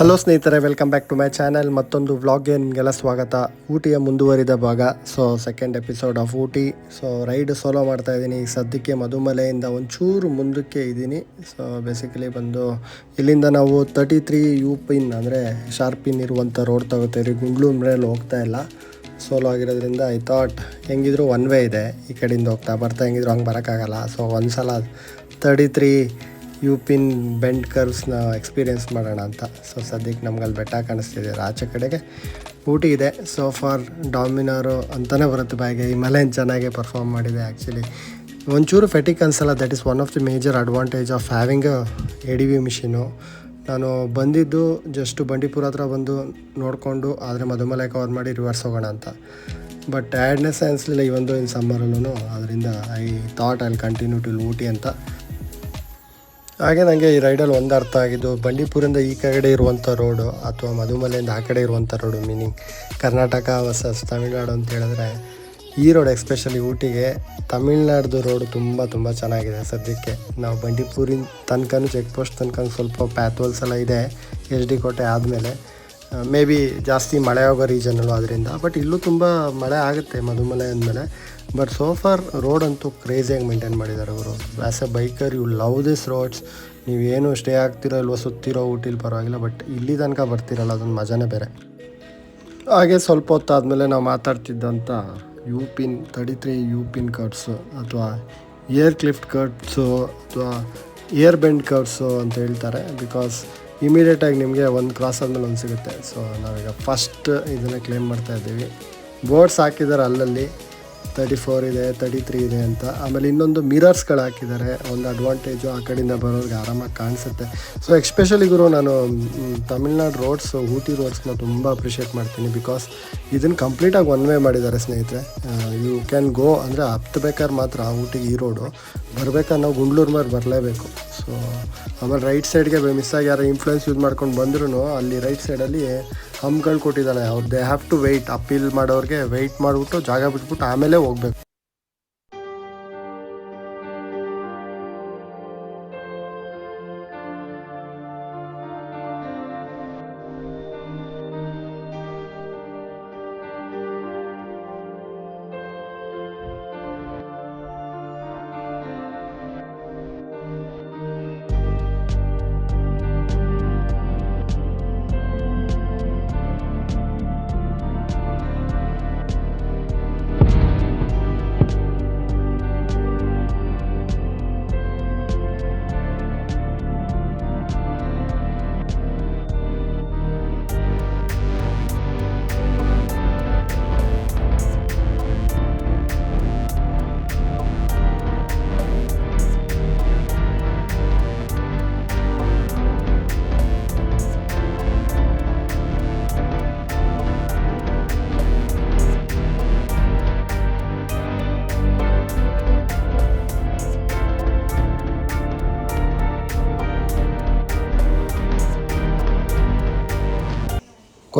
Hello ಸ್ನೇಹಿತರೆ welcome back to my channel ಮತ್ತೊಂದು ವ್ಲಾಗ್ಗೆ ನಿಮಗೆಲ್ಲ ಸ್ವಾಗತ. ಊಟಿಯ ಮುಂದುವರಿದ ಭಾಗ. So second episode of Ooty. So ride solo ಮಾಡ್ತಾ ಇದ್ದೀನಿ. ಈಗ ಸದ್ಯಕ್ಕೆ ಮಧುಮಲೆಯಿಂದ ಒಂಚೂರು ಮುಂದಕ್ಕೆ ಇದ್ದೀನಿ. ಸೊ ಬೇಸಿಕಲಿ ಬಂದು ಇಲ್ಲಿಂದ ನಾವು ತರ್ಟಿ ತ್ರೀ ಯು ಪಿನ್ ಅಂದರೆ ಶಾರ್ಪ್ ಪಿನ್ ಇರುವಂಥ ರೋಡ್ ತಗೋತೀವಿ ಗುಂಡ್ಲೂಮ್ ಮೇಲೆ ಹೋಗ್ತಾ ಇಲ್ಲ. ಸೋಲೋ ಆಗಿರೋದ್ರಿಂದ ಐ ಥಾಟ್ ಹೆಂಗಿದ್ರು ಒನ್ ವೇ ಇದೆ. ಈ ಕಡೆಯಿಂದ ಹೋಗ್ತಾ ಬರ್ತಾ ಹೆಂಗಿದ್ರು ಹಂಗೆ ಬರೋಕ್ಕಾಗಲ್ಲ. ಸೊ ಒಂದು ಸಲ thirty three U pin bend ಕರ್ವ್ಸ್ನ experience ಮಾಡೋಣ ಅಂತ. ಸೊ, ಸದ್ಯಕ್ಕೆ ನಮ್ಗೆ ಅಲ್ಲಿ ಬೆಟ್ಟ ಕಾಣಿಸ್ತಿದೆ. ಆಚೆ ಕಡೆಗೆ ಊಟಿ ಇದೆ. ಸೊ ಫಾರ್ ಡಾಮಿನಾರು ಅಂತಲೇ ಬರುತ್ತೆ ಬಾಯಿಗೆ. ಹಿಮಾಲಯನ್ ಮಲೆ ಚೆನ್ನಾಗಿ ಪರ್ಫಾರ್ಮ್ ಮಾಡಿದೆ ಆ್ಯಕ್ಚುಲಿ ಒಂಚೂರು ಫೆಟಿಕ್ ಅನ್ಸಲ್ಲ. That is one of the major advantage of having a D V machine ನಾನು ಬಂದಿದ್ದು ಜಸ್ಟು ಬಂಡೀಪುರ ಹತ್ರ ಬಂದು ನೋಡಿಕೊಂಡು, ಆದರೆ ಮಧುಮಲೆ ಕವರ್ ಮಾಡಿ ರಿವರ್ಸ್ ಹೋಗೋಣ ಅಂತ. ಬಟ್ ಟ್ಯಾಡ್ನೆಸ್ ಅನಿಸ್ಲಿಲ್ಲ ಈ ಒಂದು, ಇನ್ ಸಮ್ಮರಲ್ಲೂ ಅದರಿಂದ I thought I continue to Ooty ಅಂತ. ಹಾಗೆ ನನಗೆ ಈ ರೈಡಲ್ಲಿ ಒಂದು ಅರ್ಥ ಆಗಿದ್ದು ಬಂಡೀಪುರಿಂದ ಈ ಕಡೆ ಇರುವಂಥ ರೋಡು ಅಥವಾ ಮಧುಮಲೆಯಿಂದ ಆ ಕಡೆ ಇರುವಂಥ road meaning Karnataka versus Tamil Nadu ಅಂತ ಹೇಳಿದ್ರೆ, ಈ ರೋಡ್ ಎಸ್ಪೆಷಲಿ ಊಟಿಗೆ ತಮಿಳ್ನಾಡ್ದು ರೋಡು ತುಂಬ ತುಂಬ ಚೆನ್ನಾಗಿದೆ ಸದ್ಯಕ್ಕೆ. ನಾವು ಬಂಡೀಪುರಿನ ತನಕನೂ ಚೆಕ್ ಪೋಸ್ಟ್ ತನಕ ಸ್ವಲ್ಪ ಪ್ಯಾತ್ವಲ್ಸ್ ಎಲ್ಲ ಇದೆ, ಎಚ್ ಡಿ ಕೋಟೆ ಆದಮೇಲೆ. ಮೇ ಬಿ ಜಾಸ್ತಿ ಮಳೆ ಹೋಗೋ ರೀಜನಲ್ಲೂ ಅದರಿಂದ ಬಟ್ ಇಲ್ಲೂ ತುಂಬ ಮಳೆ ಆಗುತ್ತೆ ಮಧುಮಲೆ ಅಂದಮೇಲೆ. ಬಟ್ ಸೋಫಾರ್ ರೋಡ್ ಅಂತೂ ಕ್ರೇಜಿಯಾಗಿ ಮೇಂಟೈನ್ ಮಾಡಿದ್ದಾರೆ ಅವರು. As a biker you love this roads ನೀವೇನು ಸ್ಟೇ ಆಗ್ತಿರೋ ಇಲ್ವೋ ಸುತ್ತಿರೋ ಊಟಿಲಿ ಪರವಾಗಿಲ್ಲ ಬಟ್ ಇಲ್ಲಿ ತನಕ ಬರ್ತಿರಲ್ಲ, ಅದೊಂದು ಮಜಾನೇ ಬೇರೆ. ಹಾಗೆ ಸ್ವಲ್ಪ ಹೊತ್ತಾದಮೇಲೆ ನಾವು ಮಾತಾಡ್ತಿದ್ದಂಥ U pin thirty three U pin cuts ಅಥವಾ ಏರ್ ಕ್ಲಿಫ್ಟ್ ಕಟ್ಸು ಅಥವಾ ಏರ್ ಬೆಂಡ್ ಕಟ್ಸು ಅಂತ ಹೇಳ್ತಾರೆ. ಬಿಕಾಸ್ ಇಮಿಡಿಯೇಟಾಗಿ ನಿಮಗೆ ಒಂದು ಕ್ರಾಸ್ ಆದಮೇಲೆ ಒಂದು ಸಿಗುತ್ತೆ. ಸೊ ನಾವೀಗ ಫಸ್ಟ್ ಇದನ್ನು ಕ್ಲೇಮ್ ಮಾಡ್ತಾ ಇದ್ದೀವಿ. ಬೋರ್ಡ್ಸ್ ಹಾಕಿದ್ದಾರೆ ಅಲ್ಲಲ್ಲಿ. ತರ್ಟಿ ಫೋರ್ ಇದೆ ತರ್ಟಿ ತ್ರೀ ಇದೆ ಅಂತ. ಆಮೇಲೆ ಇನ್ನೊಂದು ಮಿರರ್ಸ್ಗಳು ಹಾಕಿದ್ದಾರೆ. ಒಂದು ಅಡ್ವಾಂಟೇಜು ಆ ಕಡೆಯಿಂದ ಬರೋರಿಗೆ ಆರಾಮಾಗಿ ಕಾಣಿಸುತ್ತೆ. ಸೊ ಎಕ್ಸ್ಪೆಷಲಿ ಗುರು, ನಾನು ತಮಿಳ್ನಾಡು ರೋಡ್ಸ್ ಊಟಿ ರೋಡ್ಸ್ನ ತುಂಬ ಅಪ್ರಿಷಿಯೇಟ್ ಮಾಡ್ತೀನಿ ಬಿಕಾಸ್ ಇದನ್ನು ಕಂಪ್ಲೀಟಾಗಿ ಒನ್ ವೇ ಮಾಡಿದ್ದಾರೆ ಸ್ನೇಹಿತರೆ. ಯು ಕ್ಯಾನ್ ಗೋ ಅಂದರೆ ಹತ್ತಬೇಕಾದ್ರೆ ಮಾತ್ರ ಆ ಊಟಿಗೆ ಈ ರೋಡು ಬರಬೇಕಾದ್ರೆ ನಾವು ಗುಂಡ್ಲೂರು ಮೇಲೆ ಬರಲೇಬೇಕು. ಸೊ ಆಮೇಲೆ ರೈಟ್ ಸೈಡ್ಗೆ ಮಿಸ್ ಆಗಿ ಯಾರೋ ಇನ್ಫ್ಲೂಯೆನ್ಸ್ ಯೂಸ್ ಮಾಡ್ಕೊಂಡು ಬಂದ್ರೂ ಅಲ್ಲಿ ರೈಟ್ ಸೈಡಲ್ಲಿ ಹಮ್ಗಳು ಕೊಟ್ಟಿದ್ದಾಳೆ. ಅವ್ರು they have to wait appeal ಮಾಡೋರಿಗೆ ವೆಯ್ಟ್ ಮಾಡಿಬಿಟ್ಟು ಜಾಗ ಬಿಟ್ಬಿಟ್ಟು ಆಮೇಲೆ ಹೋಗ್ಬೇಕು.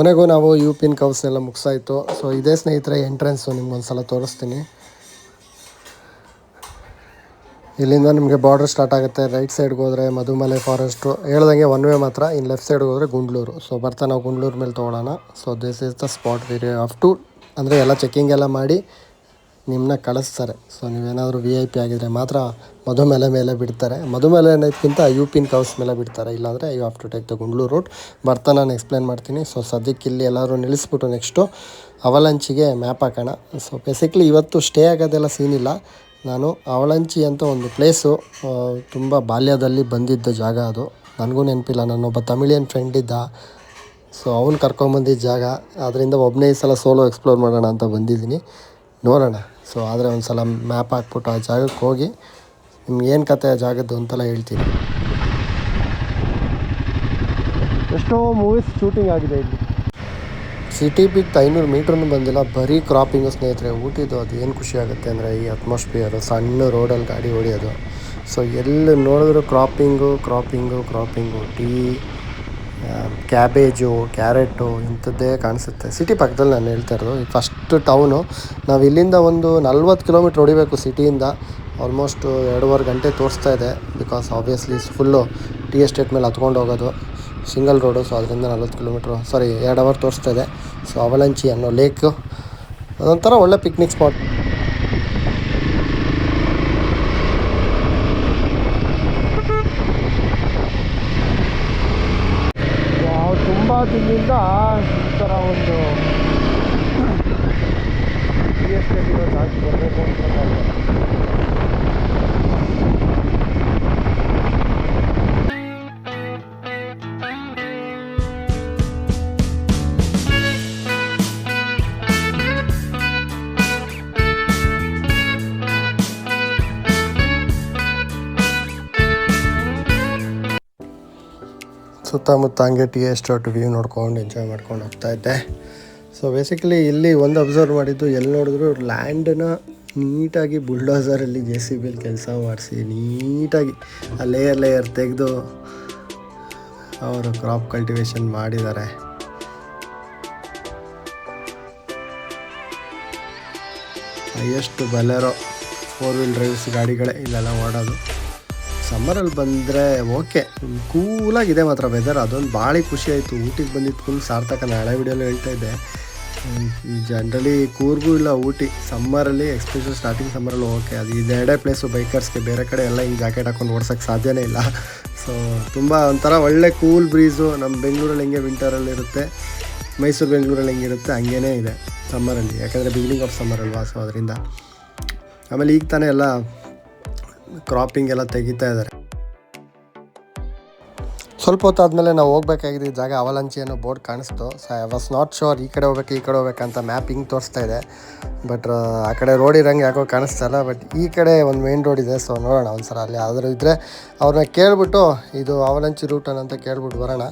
ಕೊನೆಗೂ ನಾವು ಯು ಪಿನ್ ಕವ್ಸ್ನೆಲ್ಲ ಮುಗಿಸಾಯಿತು. ಸೊ ಇದೇ ಸ್ನೇಹಿತರೆ ಎಂಟ್ರೆನ್ಸು ನಿಮ್ಗೊಂದು ಸಲ ತೋರಿಸ್ತೀನಿ. ಇಲ್ಲಿಂದ ನಿಮಗೆ ಬಾರ್ಡರ್ ಸ್ಟಾರ್ಟ್ ಆಗುತ್ತೆ. ರೈಟ್ ಸೈಡ್ಗೆ ಹೋದರೆ ಮಧುಮಲೆ ಫಾರೆಸ್ಟು ಹೇಳ್ದಂಗೆ ಒನ್ ವೇ ಮಾತ್ರ. ಇನ್ನು ಲೆಫ್ಟ್ ಸೈಡ್ಗೆ ಹೋದರೆ ಗುಂಡ್ಲೂರು. ಸೊ ಬರ್ತಾ ನಾವು ಗುಂಡ್ಲೂರು ಮೇಲೆ ತೊಗೊಳ್ಳೋಣ. So this is the spot very off to ಅಂದರೆ ಎಲ್ಲ ಚೆಕ್ಕಿಂಗ್ ಎಲ್ಲ ಮಾಡಿ. ನಿಮ್ಮನ್ನ ಕಳಿಸ್ತಾರೆ. ಸೊ ನೀವೇನಾದರೂ ವಿ ಐ ಪಿ ಆಗಿದ್ದರೆ ಮಾತ್ರ ಮಧುಮೇಲೆ ಮೇಲೆ ಬಿಡ್ತಾರೆ. ಮಧುಮೇಲೆ ಅನ್ನೋದಕ್ಕಿಂತ ಯು ಪಿನ್ ಕೌಸ್ ಮೇಲೆ ಬಿಡ್ತಾರೆ. ಇಲ್ಲಾಂದರೆ you have to take the Gundlur route ಬರ್ತಾ ನಾನು ಎಕ್ಸ್ಪ್ಲೇನ್ ಮಾಡ್ತೀನಿ. ಸೊ ಸದ್ಯಕ್ಕೆ ಇಲ್ಲಿ ಎಲ್ಲರೂ ನಿಲ್ಲಿಸ್ಬಿಟ್ಟು ನೆಕ್ಸ್ಟು ಅವಲಂಚಿಗೆ ಮ್ಯಾಪ್ ಹಾಕೋಣ. ಸೊ ಬೇಸಿಕ್ಲಿ ಇವತ್ತು ಸ್ಟೇ ಆಗೋದೆಲ್ಲ ಇಲ್ಲ. ನಾನು ಅವಳಂಚಿ ಅಂತ ಒಂದು ಪ್ಲೇಸು ತುಂಬ ಬಾಲ್ಯದಲ್ಲಿ ಬಂದಿದ್ದ ಜಾಗ ಅದು. ನನಗೂ ನೆನಪಿಲ್ಲ. ನನ್ನೊಬ್ಬ ತಮಿಳಿಯನ್ ಫ್ರೆಂಡ್ ಇದ್ದ. ಸೊ ಅವನು ಕರ್ಕೊಂಬಂದಿದ್ದ ಜಾಗ. ಅದರಿಂದ ಒಬ್ಬನೇ ಸಲ ಸೋಲೋ ಎಕ್ಸ್ಪ್ಲೋರ್ ಮಾಡೋಣ ಅಂತ ಬಂದಿದ್ದೀನಿ. ನೋಡೋಣ. ಸೊ ಆದರೆ ಒಂದು ಸಲ ಮ್ಯಾಪ್ ಹಾಕ್ಬಿಟ್ಟು ಆ ಜಾಗಕ್ಕೆ ಹೋಗಿ ನಿಮ್ಗೆ ಏನು ಕತೆ ಆ ಜಾಗದ್ದು ಅಂತೆಲ್ಲ ಹೇಳ್ತೀನಿ. ಎಷ್ಟೋ ಮೂವೀಸ್ ಶೂಟಿಂಗ್ ಆಗಿದೆ ಇಲ್ಲಿ. ಸಿಟಿ ಬಿಟ್ಟು ಐನೂರು ಮೀಟ್ರೂ ಬಂದಿಲ್ಲ. ಬರೀ ಕ್ರಾಪಿಂಗು ಸ್ನೇಹಿತರೆ ಊಟಿದ್ದು ಅದು ಏನು ಖುಷಿ ಆಗುತ್ತೆ ಅಂದರೆ ಈ ಅಟ್ಮಾಸ್ಫಿಯರು ಸಣ್ಣ ರೋಡಲ್ಲಿ ಗಾಡಿ ಹೊಡೆಯೋದು ಸೊ ಎಲ್ಲಿ ನೋಡಿದ್ರು cropping cropping cropping tea cabbage, carrot ಇಂಥದ್ದೇ ಕಾಣಿಸುತ್ತೆ. ಸಿಟಿ ಪಕ್ಕದಲ್ಲಿ ನಾನು ಹೇಳ್ತಾ ಇರೋದು ಫಸ್ಟ್ ಟೌನು ನಾವು ಇಲ್ಲಿಂದ ಒಂದು ನಲ್ವತ್ತು ಕಿಲೋಮೀಟ್ರ್ ಹೊಡಿಬೇಕು ಸಿಟಿಯಿಂದ. ಆಲ್ಮೋಸ್ಟ್ ಎರಡೂವರೆ ಗಂಟೆ ತೋರಿಸ್ತಾ ಇದೆ because obviously full tea estate ಮೇಲೆ ಹತ್ಕೊಂಡು ಹೋಗೋದು. ಸಿಂಗಲ್ ರೋಡು ಸೊ ಅದರಿಂದ ನಲ್ವತ್ತು ಕಿಲೋಮೀಟ್ರು ಸಾರಿ ಎರಡು ಅವರ್ ತೋರಿಸ್ತಾ ಇದೆ. ಸೊ ಅವಲಂಚಿ ಅನ್ನೋ ಲೇಕು ಅದೊಂಥರ ಒಳ್ಳೆ ಪಿಕ್ನಿಕ್ ಸ್ಪಾಟ್ ದಿನದಿಂದ ಈ ಥರ ಒಂದು ಜಿ ಎಸ್ ಇರೋ ಜಾಸ್ತಿ ಬರಬೇಕು ಅಂತ ಸುತ್ತಮುತ್ತ ಹಂಗೆ ಟಿ ಎಸ್ಟೇಟ್ ವ್ಯೂ ನೋಡ್ಕೊಂಡು ಎಂಜಾಯ್ ಮಾಡ್ಕೊಂಡು ಹೋಗ್ತಾ ಇದ್ದೆ. ಸೊ ಬೇಸಿಕಲಿ ಇಲ್ಲಿ ಒಂದು ಅಬ್ಸರ್ವ್ ಮಾಡಿದ್ದು ಎಲ್ಲಿ ನೋಡಿದ್ರು ಲ್ಯಾಂಡನ್ನು ನೀಟಾಗಿ ಬುಲ್ಡೋಸರಲ್ಲಿ ಜೆ ಸಿ ಬಿಲ್ ಕೆಲಸ ಮಾಡಿಸಿ ನೀಟಾಗಿ ಆ ಲೇಯರ್ ಲೇಯರ್ ತೆಗೆದು ಅವರು ಕ್ರಾಪ್ ಕಲ್ಟಿವೇಶನ್ ಮಾಡಿದ್ದಾರೆ. Highest Bolero four wheel drives ಗಾಡಿಗಳೇ ಇಲ್ಲೆಲ್ಲ ಓಡೋದು. ಸಮ್ಮರಲ್ಲಿ ಬಂದರೆ ಓಕೆ. ಕೂಲಾಗಿದೆ ಮಾತ್ರ ವೆದರ್ ಅದೊಂದು ಭಾಳ ಖುಷಿ ಆಯಿತು. ಊಟಿಗೆ ಬಂದಿದ್ದು ಫುಲ್ ಸಾರ್ಥಕ. ನಾಳೆ ವಿಡಿಯೋಲಿ ಹೇಳ್ತಾ ಇದ್ದೆ. ಜನ್ರಲಿ ಕೂರ್ಗೂ ಇಲ್ಲ ಊಟಿ. ಸಮ್ಮರಲ್ಲಿ ಎಕ್ಸ್ಪೆಷಲ್ ಸ್ಟಾರ್ಟಿಂಗ್ ಸಮ್ಮರಲ್ಲಿ ಓಕೆ. ಅದು ಇದೆರಡೇ ಪ್ಲೇಸು ಬೈಕರ್ಸ್ಗೆ ಬೇರೆ ಕಡೆ ಎಲ್ಲ ಹಿಂಗೆ ಜಾಕೆಟ್ ಹಾಕೊಂಡು ಓಡ್ಸೋಕ್ಕೆ ಸಾಧ್ಯನೇ ಇಲ್ಲ. ಸೊ ತುಂಬ ಒಂಥರ ಒಳ್ಳೆ ಕೂಲ್ ಬ್ರೀಸು ನಮ್ಮ ಬೆಂಗಳೂರಲ್ಲಿ ಹೆಂಗೆ ವಿಂಟರಲ್ಲಿ ಇರುತ್ತೆ ಮೈಸೂರು ಬೆಂಗಳೂರಲ್ಲಿ ಹೆಂಗಿರುತ್ತೆ ಹಂಗೇ ಇದೆ ಸಮ್ಮರಲ್ಲಿ ಯಾಕಂದರೆ ಬಿಗಿನಿಂಗ್ ಆಫ್ ಸಮ್ಮರ್ ಅಲ್ವಾ? ಸೊ ಅದರಿಂದ. ಆಮೇಲೆ ಈಗ ತಾನೇ ಎಲ್ಲ ಕ್ರಾಪಿಂಗ್ ಎಲ್ಲ ತೆಗಿತಾ ಇದ್ದಾರೆ. ಸ್ವಲ್ಪ ಹೊತ್ತಾದ್ಮೇಲೆ ನಾವು ಹೋಗ್ಬೇಕಾಗಿದ್ದ ಜಾಗ ಅವಲಂಚಿ ಅನ್ನೋ ಬೋರ್ಡ್ ಕಾಣಿಸ್ತು. So I was not sure ಈ ಕಡೆ ಹೋಗ್ಬೇಕು, ಈ ಕಡೆ ಹೋಗ್ಬೇಕಂತ ಮ್ಯಾಪ್ ಹಿಂಗೆ ತೋರಿಸ್ತಾ ಇದೆ. ಬಟ್ ಆ ಕಡೆ ರೋಡ್ ಇರಂಗೆ ಯಾಕೋ ಕಾಣಿಸ್ತಾ ಇಲ್ಲ. ಬಟ್ ಈ ಕಡೆ ಒಂದು ಮೇನ್ ರೋಡ್ ಇದೆ ಸೊ ನೋಡೋಣ ಒಂದು ಸಲ ಅಲ್ಲಿ. ಆದರೂ ಇದ್ದರೆ ಅವ್ರನ್ನ ಕೇಳಿಬಿಟ್ಟು ಇದು ಅವಲಂಚಿ ರೂಟ್ ಅಂತ ಕೇಳ್ಬಿಟ್ಟು ಬರೋಣ.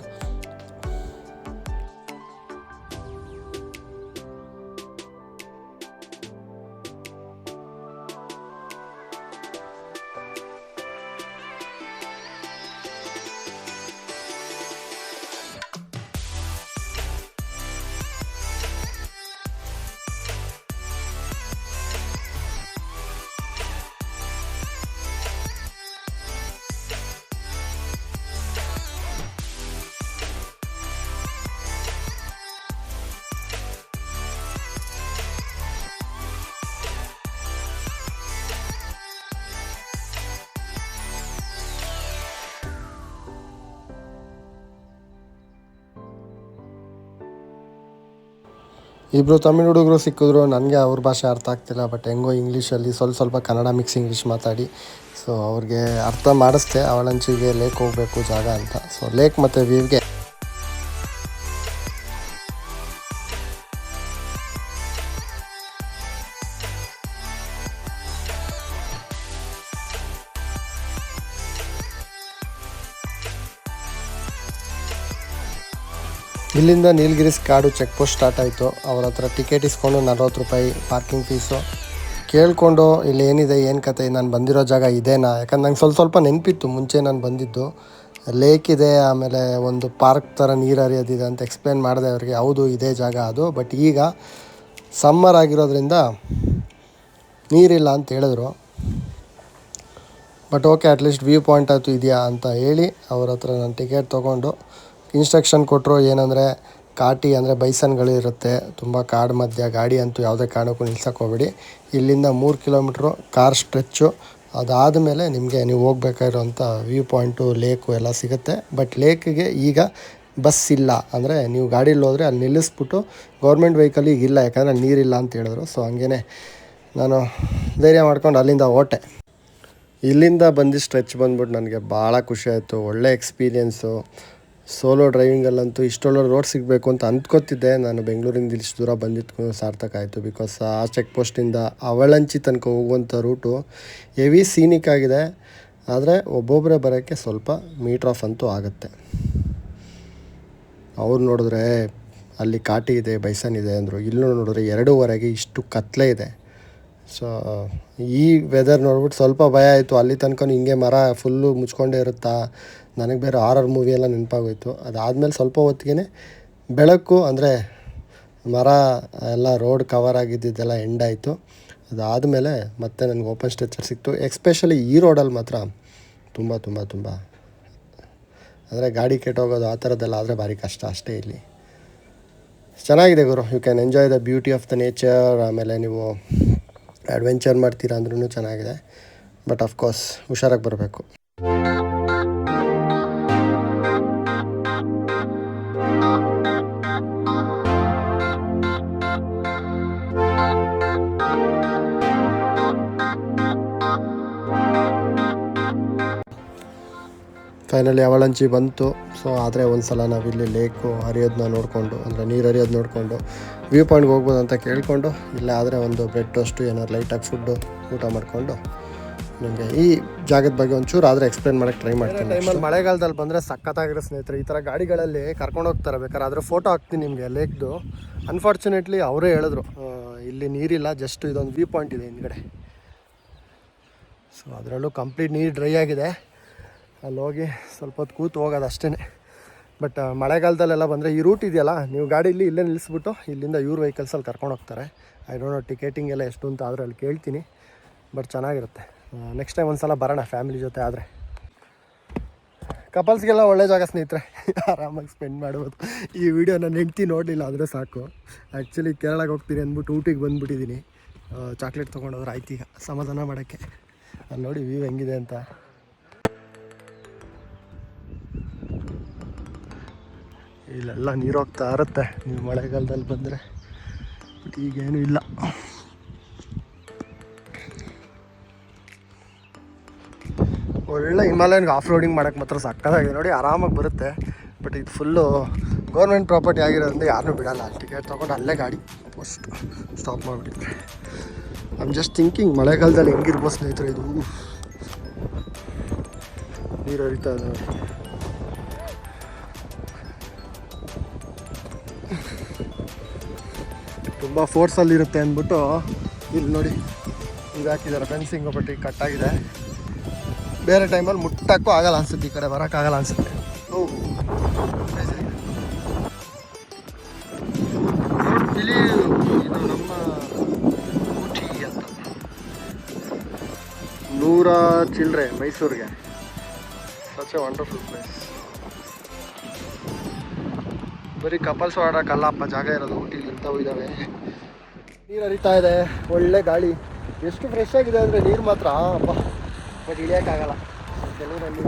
ಇಬ್ಬರು ತಮಿಳ್ ಹುಡುಗರು ಸಿಕ್ಕಿದ್ರು, ನನಗೆ ಅವ್ರ ಭಾಷೆ ಅರ್ಥ ಆಗ್ತಿಲ್ಲ ಬಟ್ ಹೆಂಗೋ ಇಂಗ್ಲೀಷಲ್ಲಿ ಸ್ವಲ್ಪ ಸ್ವಲ್ಪ ಕನ್ನಡ ಮಿಕ್ಸ್ ಇಂಗ್ಲೀಷ್ ಮಾತಾಡಿ. ಸೊ ಅವ್ರಿಗೆ ಅರ್ಥ ಮಾಡಿಸ್ದೆ ಅವಳಂಚಿಗೆ ಲೇಕ್ ಹೋಗಬೇಕು ಜಾಗ ಅಂತ. ಸೊ ಲೇಕ್ ಮತ್ತು ವ್ಯೂವ್ಗೆ ಇಲ್ಲಿಂದ ನೀಲಗಿರಿಸ್ ಕಾಡು ಚೆಕ್ ಪೋಸ್ಟ್ ಸ್ಟಾರ್ಟ್ ಆಯಿತು. ಅವ್ರ ಹತ್ರ ಟಿಕೆಟ್ ಇಸ್ಕೊಂಡು ನಲ್ವತ್ತು ರೂಪಾಯಿ ಪಾರ್ಕಿಂಗ್ ಫೀಸು ಕೇಳಿಕೊಂಡು ಇಲ್ಲಿ ಏನಿದೆ, ಏನು ಕತೆ, ನಾನು ಬಂದಿರೋ ಜಾಗ ಇದೇನಾ? ಯಾಕಂದ್ರೆ ನಂಗೆ ಸ್ವಲ್ಪ ಸ್ವಲ್ಪ ನೆನಪಿತ್ತು, ಮುಂಚೆ ನಾನು ಬಂದಿದ್ದು. ಲೇಕ್ ಇದೆ, ಆಮೇಲೆ ಒಂದು ಪಾರ್ಕ್ ಥರ ನೀರು ಹರಿಯೋದಿದೆ ಅಂತ ಎಕ್ಸ್ಪ್ಲೇನ್ ಮಾಡಿದೆ ಅವ್ರಿಗೆ, ಹೌದು, ಇದೇ ಜಾಗ ಅದು. ಬಟ್ ಈಗ ಸಮ್ಮರ್ ಆಗಿರೋದ್ರಿಂದ ನೀರಿಲ್ಲ ಅಂತ ಹೇಳಿದ್ರು. But okay at least view point ಆಯಿತು, ಇದೆಯಾ ಅಂತ ಹೇಳಿ ಅವ್ರ ಹತ್ರ ನಾನು ಟಿಕೆಟ್ ತೊಗೊಂಡು ಇನ್ಸ್ಟ್ರಕ್ಷನ್ ಕೊಟ್ಟರು ಏನಂದರೆ, ಕಾಟಿ ಅಂದರೆ ಬೈಸನ್ಗಳು ಇರುತ್ತೆ ತುಂಬ ಕಾಡು ಮಧ್ಯ, ಗಾಡಿ ಅಂತೂ ಯಾವುದೇ ಕಾರಣಕ್ಕೂ ನಿಲ್ಸಕ್ಕೆ ಹೋಗಬೇಡಿ. ಇಲ್ಲಿಂದ ಮೂರು ಕಿಲೋಮೀಟ್ರು ಕಾರ್ ಸ್ಟ್ರೆಚ್ಚು. ಅದಾದಮೇಲೆ ನಿಮಗೆ ನೀವು ಹೋಗ್ಬೇಕಾಗಿರೋಂಥ ವ್ಯೂ ಪಾಯಿಂಟು, ಲೇಕು ಎಲ್ಲ ಸಿಗುತ್ತೆ. ಬಟ್ ಲೇಕಿಗೆ ಈಗ ಬಸ್ ಇಲ್ಲ. ಅಂದರೆ ನೀವು ಗಾಡೀಲಿ ಹೋದರೆ ಅಲ್ಲಿ ನಿಲ್ಲಿಸ್ಬಿಟ್ಟು ಗೌರ್ಮೆಂಟ್ ವೆಹಿಕಲ್ ಈಗ ಇಲ್ಲ. ಯಾಕಂದರೆ ನೀರಿಲ್ಲ ಅಂತ ಹೇಳಿದ್ರು. ಸೊ ಹಂಗೇ ನಾನು ಧೈರ್ಯ ಮಾಡ್ಕೊಂಡು ಅಲ್ಲಿಂದ ಓಟೆ ಇಲ್ಲಿಂದ ಬಂದು ಸ್ಟ್ರೆಚ್ ಬಂದ್ಬಿಟ್ಟು ನನಗೆ ಭಾಳ ಖುಷಿ ಆಯಿತು. ಒಳ್ಳೆ ಎಕ್ಸ್ಪೀರಿಯೆನ್ಸು. ಸೋಲೋ ಡ್ರೈವಿಂಗಲ್ಲಂತೂ ಇಷ್ಟೊಳ್ಳೆ ರೋಡ್ ಸಿಗಬೇಕು ಅಂತ ಅಂದ್ಕೋತಿದ್ದೆ. ನಾನು ಬೆಂಗಳೂರಿಂದ ಇಷ್ಟು ದೂರ ಬಂದಿದ್ದು ಸಾರ್ಥಕ ಆಯಿತು ಬಿಕಾಸ್ ಆ ಚೆಕ್ ಪೋಸ್ಟಿಂದ ಅವಳಂಚಿ ತನಕ ಹೋಗುವಂಥ ರೂಟು ಹೆವಿ ಸೀನಿಕ್ ಆಗಿದೆ. ಆದರೆ ಒಬ್ಬೊಬ್ಬರೇ ಬರೋಕ್ಕೆ ಸ್ವಲ್ಪ ಮೀಟ್ರ್ ಆಫ್ ಅಂತೂ ಆಗುತ್ತೆ. ಅವ್ರು ನೋಡಿದ್ರೆ, ಅಲ್ಲಿ ಕಾಟಿ ಇದೆ, ಬೈಸನ್ ಇದೆ ಅಂದರು. ಇಲ್ಲೂ ನೋಡಿದ್ರೆ ಎರಡೂವರೆಗೆ ಇಷ್ಟು ಕತ್ಲೆ ಇದೆ. ಸೊ ಈ ವೆದರ್ ನೋಡ್ಬಿಟ್ಟು ಸ್ವಲ್ಪ ಭಯ ಆಯಿತು. ಅಲ್ಲಿ ತನಕ ಹಿಂಗೆ ಮರ ಫುಲ್ಲು ಮುಚ್ಕೊಂಡೇ ಇರುತ್ತಾ? ನನಗೆ ಬೇರೆ ಆರರ್ ಮೂವಿ ಎಲ್ಲ ನೆನಪಾಗೋಯ್ತು. ಅದಾದಮೇಲೆ ಸ್ವಲ್ಪ ಹೊತ್ತಿಗೆ ಬೆಳಕು ಅಂದರೆ ಮರ ಎಲ್ಲ ರೋಡ್ ಕವರ್ ಆಗಿದ್ದಿದ್ದೆಲ್ಲ ಎಂಡ್ ಆಯಿತು. ಅದಾದಮೇಲೆ ಮತ್ತೆ ನನಗೆ ಓಪನ್ ಸ್ಟ್ರೆಚರ್ ಸಿಕ್ತು. ಎಕ್ಸ್ಪೆಷಲಿ ಈ ರೋಡಲ್ಲಿ ಮಾತ್ರ ತುಂಬ ತುಂಬ ತುಂಬ. ಅಂದರೆ ಗಾಡಿ ಕೆಟ್ಟೋಗೋದು ಆ ಥರದ್ದೆಲ್ಲ ಆದರೆ ಭಾರಿ ಕಷ್ಟ ಅಷ್ಟೇ ಇಲ್ಲಿ. ಚೆನ್ನಾಗಿದೆ ಗುರು. You can enjoy the beauty of the nature ಆಮೇಲೆ ನೀವು ಅಡ್ವೆಂಚರ್ ಮಾಡ್ತೀರಾ ಅಂದ್ರೂ ಚೆನ್ನಾಗಿದೆ. ಬಟ್ ಅಫ್ಕೋರ್ಸ್ ಹುಷಾರಾಗಿ ಬರಬೇಕು. ಫೈನಲಿ ಅವಳಂಚಿ ಬಂತು. ಸೊ ಆದರೆ ಒಂದು ಸಲ ನಾವಿಲ್ಲಿ ಲೇಕು ಹರಿಯೋದನ್ನ ನೋಡಿಕೊಂಡು ಅಂದರೆ ನೀರು ಹರಿಯೋದು ನೋಡಿಕೊಂಡು ವ್ಯೂ ಪಾಯಿಂಟ್ಗೆ ಹೋಗ್ಬೋದು ಅಂತ ಕೇಳಿಕೊಂಡು ಇಲ್ಲ ಆದರೆ ಒಂದು ಬ್ರೆಡ್ ಟೋಸ್ಟು ಏನಾದ್ರು ಲೈಟಾಗಿ ಫುಡ್ಡು ಊಟ ಮಾಡಿಕೊಂಡು ನಿಮಗೆ ಈ ಜಾಗದ ಬಗ್ಗೆ ಒಂಚೂರು ಆದರೆ ಎಕ್ಸ್ಪ್ಲೇನ್ ಮಾಡೋಕ್ಕೆ ಟ್ರೈ ಮಾಡ್ತೀನಿ ಟೈಮಲ್ಲಿ ಮಳೆಗಾಲದಲ್ಲಿ ಬಂದರೆ ಸಖತ್ತಾಗಿರೋ ಸ್ನೇಹಿತರೆ ಈ ಥರ ಗಾಡಿಗಳಲ್ಲಿ ಕರ್ಕೊಂಡು ಹೋಗ್ತಾರೆ ಬೇಕಾದ್ರೆ. ಆದರೆ ಫೋಟೋ ಹಾಕ್ತೀನಿ ನಿಮಗೆ ಲೇಕ್ದು. ಅನ್ಫಾರ್ಚುನೇಟ್ಲಿ ಅವರೇ ಹೇಳಿದ್ರು ಇಲ್ಲಿ ನೀರಿಲ್ಲ ಜಸ್ಟ್ ಇದೊಂದು ವ್ಯೂ ಪಾಯಿಂಟ್ ಇದೆ ಹಿಂದ್ಗಡೆ. ಸೊ ಅದರಲ್ಲೂ ಕಂಪ್ಲೀಟ್ ನೀರು ಡ್ರೈ ಆಗಿದೆ. ಅಲ್ಲಿ ಹೋಗಿ ಸ್ವಲ್ಪ ಹೊತ್ತು ಕೂತು ಹೋಗೋದು ಅಷ್ಟೇ ಬಟ್ ಮಳೆಗಾಲದಲ್ಲೆಲ್ಲ ಬಂದರೆ ಈ ರೂಟ್ ಇದೆಯಲ್ಲ, ನೀವು ಗಾಡೀಲಿ ಇಲ್ಲೇ ನಿಲ್ಲಿಸ್ಬಿಟ್ಟು ಇಲ್ಲಿಂದ ಇವ್ರ ವೆಹಿಕಲ್ಸಲ್ಲಿ ಕರ್ಕೊಂಡು ಹೋಗ್ತಾರೆ. ಐ ಡೋಂಟ್ ನೋ ಟಿಕೆಟಿಂಗ್ ಎಲ್ಲ ಎಷ್ಟು ಅಂತ ಆದರೆ ಅಲ್ಲಿ ಕೇಳ್ತೀನಿ. ಬಟ್ ಚೆನ್ನಾಗಿರುತ್ತೆ. ನೆಕ್ಸ್ಟ್ ಟೈಮ್ ಒಂದು ಸಲ ಬರೋಣ ಫ್ಯಾಮಿಲಿ ಜೊತೆ ಆದರೆ. ಕಪಲ್ಸ್ಗೆಲ್ಲ ಒಳ್ಳೆ ಜಾಗ ಸ್ನೇಹಿತರೆ, ಆರಾಮಾಗಿ ಸ್ಪೆಂಡ್ ಮಾಡ್ಬೋದು. ಈ ವಿಡಿಯೋ ನಾನು ಹೆಂಡ್ತಿ ನೋಡಲಿಲ್ಲ ಆದರೆ ಸಾಕು. ಆ್ಯಕ್ಚುಲಿ ಕೇರಳಕ್ಕೆ ಹೋಗ್ತೀನಿ ಅಂದ್ಬಿಟ್ಟು ಊಟಿಗೆ ಬಂದುಬಿಟ್ಟಿದ್ದೀನಿ. ಚಾಕ್ಲೇಟ್ ತೊಗೊಂಡೋದ್ರೆ ಆಯ್ತು ಈಗ, ಸಮಾಧಾನ ಮಾಡೋಕ್ಕೆ. ಅಲ್ಲಿ ನೋಡಿ ವ್ಯೂ ಹೆಂಗಿದೆ ಅಂತ. ಇಲ್ಲೆಲ್ಲ ನೀರು ಹೋಗ್ತಾ ಇರುತ್ತೆ. ನೀವು ಮಳೆಗಾಲದಲ್ಲಿ ಬಂದರೆ. ಬಟ್ ಈಗೇನು ಇಲ್ಲ. ಒಳ್ಳೆ ಹಿಮಾಲಯನ್ಗೆ ಆಫ್ ರೋಡಿಂಗ್ ಮಾಡೋಕ್ಕೆ ಮಾತ್ರ ಸಕ್ಕತ್ತಾಗಿದೆ. ನೋಡಿ ಆರಾಮಾಗಿ ಬರುತ್ತೆ. ಬಟ್ ಇದು ಫುಲ್ಲು ಗೌರ್ಮೆಂಟ್ ಪ್ರಾಪರ್ಟಿ ಆಗಿರೋದ್ರಿಂದ ಯಾರನ್ನೂ ಬಿಡೋಲ್ಲ. ಟಿಕೆಟ್ ತೊಗೊಂಡು ಅಲ್ಲೇ ಗಾಡಿ. ಫಸ್ಟ್ ಸ್ಟಾಪ್ ಮಾಡಿಬಿಟ್ಟಿದ್ರೆ. ಐಮ್ ಜಸ್ಟ್ ಥಿಂಕಿಂಗ್ ಮಳೆಗಾಲದಲ್ಲಿ ಹೆಂಗಿರ್ಬೋದು ಸ್ನೇಹಿತರೆ ಇದು. ನೀರು ಹರಿತಾ ಇದೆ ತುಂಬ ಫೋರ್ಸಲ್ಲಿರುತ್ತೆ ಅಂದ್ಬಿಟ್ಟು ಇಲ್ಲಿ ನೋಡಿ ಇದು ಹಾಕಿದ್ದಾರೆ ಫೆನ್ಸಿಂಗ್ ಬಟ್ ಈಗ ಕಟ್ಟಾಗಿದೆ ಬೇರೆ ಟೈಮಲ್ಲಿ ಮುಟ್ಟಕ್ಕೂ ಆಗಲ್ಲ ಅನ್ಸುತ್ತೆ ಈ ಕಡೆ ಬರೋಕ್ಕಾಗಲ್ಲ ಅನ್ಸುತ್ತೆ. ಇಲ್ಲಿ ಇದು ನಮ್ಮ ಊಟಿ ಅಂತ. ನೂರ ಚಿಲ್ಲರೆ ಮೈಸೂರಿಗೆ. ಸಚ್ ಎ ವಂಡರ್ಫುಲ್ ಪ್ಲೇಸ್ ಬರೀ ಕಪಲ್ಸ್ ಆಡೋಕ್ಕಲ್ಲಪ್ಪ ಜಾಗ ಇರೋದು ಊಟಿಲಿ ಇಂಥವು ಇದ್ದಾವೆ. ನೀರು ಹರಿತಾ ಇದೆ, ಒಳ್ಳೆ ಗಾಳಿ. ಎಷ್ಟು ಫ್ರೆಶ್ ಆಗಿದೆ ಅಂದರೆ ನೀರು ಮಾತ್ರ. ಬಟ್ ಇಳಿಯೋಕ್ಕಾಗಲ್ಲ. ಕೆಲವರಲ್ಲಿ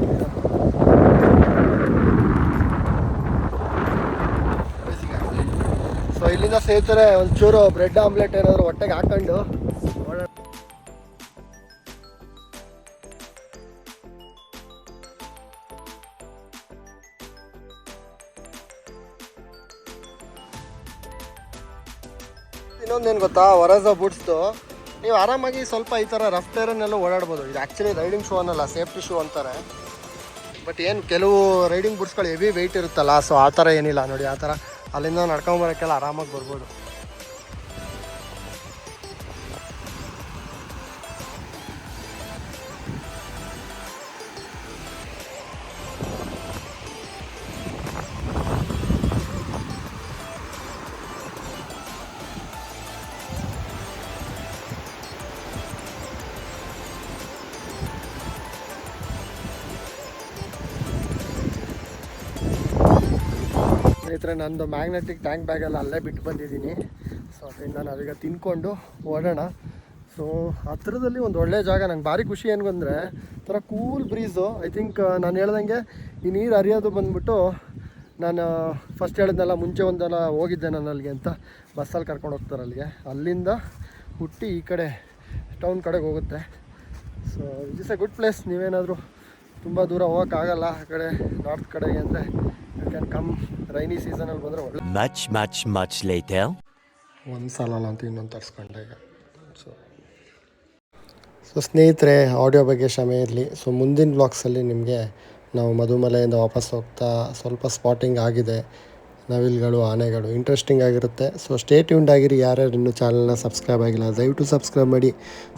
ಸೊ ಇಲ್ಲಿಂದ ಸೇರ್ತಾರೆ ಒಂಚೂರು ಬ್ರೆಡ್ ಆಮ್ಲೆಟ್ ಏನಾದರೂ ಹೊಟ್ಟೆಗೆ ಹಾಕೊಂಡು ಇನ್ನೊಂದೇನು ಗೊತ್ತಾ? ವರಸ ಬುಡ್ಸ್ದು ನೀವು ಆರಾಮಾಗಿ ಸ್ವಲ್ಪ ಈ ಥರ ರಫ್ ಟೈರನ್ನೆಲ್ಲ ಓಡಾಡ್ಬೋದು. ಇದು ಆ್ಯಕ್ಚುಲಿ ರೈಡಿಂಗ್ ಶೂ ಅನ್ನಲ್ಲ ಸೇಫ್ಟಿ ಶೂ ಅಂತಾರೆ. ಬಟ್ ಏನು ಕೆಲವು ರೈಡಿಂಗ್ ಬುಡ್ಸ್ಗಳು ಹೆವಿ ವೆಯ್ಟ್ ಇರುತ್ತಲ್ಲ ಸೊ ಆ ಥರ ಏನಿಲ್ಲ ನೋಡಿ, ಆ ಥರ ಅಲ್ಲಿಂದ ನಡ್ಕೊಂಬರೋಕ್ಕೆಲ್ಲ ಆರಾಮಾಗಿ ಬರ್ಬೋದು. ಸ್ನೇಹಿತರೆ, ನಂದು ಮ್ಯಾಗ್ನೆಟಿಕ್ ಟ್ಯಾಂಕ್ ಬ್ಯಾಗೆಲ್ಲ ಅಲ್ಲೇ ಬಿಟ್ಟು ಬಂದಿದ್ದೀನಿ. ಸೊ ಅದರಿಂದ ನಾವೀಗ ತಿನ್ಕೊಂಡು ಓಡೋಣ. ಸೊ ಹತ್ತಿರದಲ್ಲಿ ಒಂದು ಒಳ್ಳೆಯ ಜಾಗ, ನಂಗೆ ಭಾರಿ ಖುಷಿ ಏನು ಅಂದರೆ ಥರ ಕೂಲ್ ಬ್ರೀಸು ಐ ಥಿಂಕ್ ನಾನು ಹೇಳ್ದಂಗೆ ಈ ನೀರು ಹರಿಯೋದು ಬಂದ್ಬಿಟ್ಟು ನಾನು ಫಸ್ಟ್ ಹೇಳಿದ್ನಲ್ಲ, ಮುಂಚೆ ಒಂದಲ್ಲ ಹೋಗಿದ್ದೆ ನಾನು ಅಲ್ಲಿಗೆ ಅಂತ. ಬಸ್ಸಲ್ಲಿ ಕರ್ಕೊಂಡು ಹೋಗ್ತಾರೆ ಅಲ್ಲಿಗೆ. ಅಲ್ಲಿಂದ ಹುಟ್ಟಿ ಈ ಕಡೆ ಟೌನ್ ಕಡೆಗೆ ಹೋಗುತ್ತೆ. So is a good place ನೀವೇನಾದರೂ ತುಂಬ ದೂರ ಹೋಗೋಕ್ಕಾಗಲ್ಲ ಆ ಕಡೆ ನಾರ್ತ್ ಕಡೆಗೆ ಅಂದರೆ. ಕ್ಯಾನ್ ಕಮ್ ರೈನಿ ಸೀಸನಲ್ಲಿ ಬಂದರೆ ಒಳ್ಳೆ Much, much, much later. ಒಂದು ಸಲ ಅಲ್ಲ ಅಂತ ಇನ್ನೊಂದು ತರಿಸ್ಕೊಂಡೆ ಈಗ. ಸೊ ಸೊ ಸ್ನೇಹಿತರೆ ಆಡಿಯೋ ಬಗ್ಗೆ ಕ್ಷಮೆ ಇರಲಿ. ಸೊ ಮುಂದಿನ ಬ್ಲಾಗ್ಸಲ್ಲಿ ನಿಮಗೆ ನಾವು ಮಧುಮಲೆಯಿಂದ ವಾಪಸ್ ಹೋಗ್ತಾ ಸ್ವಲ್ಪ ಸ್ಪಾಟಿಂಗ್ ಆಗಿದೆ. ನವಿಲ್ಗಳು ಆನೆಗಳು ಇಂಟ್ರೆಸ್ಟಿಂಗ್ ಆಗಿರುತ್ತೆ. ಸೊ ಸ್ಟೇ ಟ್ಯೂನ್ಡ್ ಆಗಿರಿ. ಯಾರ್ಯಾರು ಇನ್ನೂ ಚಾನಲ್ನ ಸಬ್ಸ್ಕ್ರೈಬ್ ಆಗಿಲ್ಲ ದಯವಿಟ್ಟು ಸಬ್ಸ್ಕ್ರೈಬ್ ಮಾಡಿ.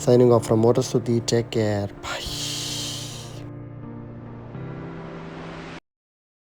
ಸೈನಿಂಗ್ ಆಫ್ ಫ್ರಮ್ ಮೋಟರ್ ಸುದ್ದಿ ಟೇಕ್ ಕೇರ್ ಬಾಯ್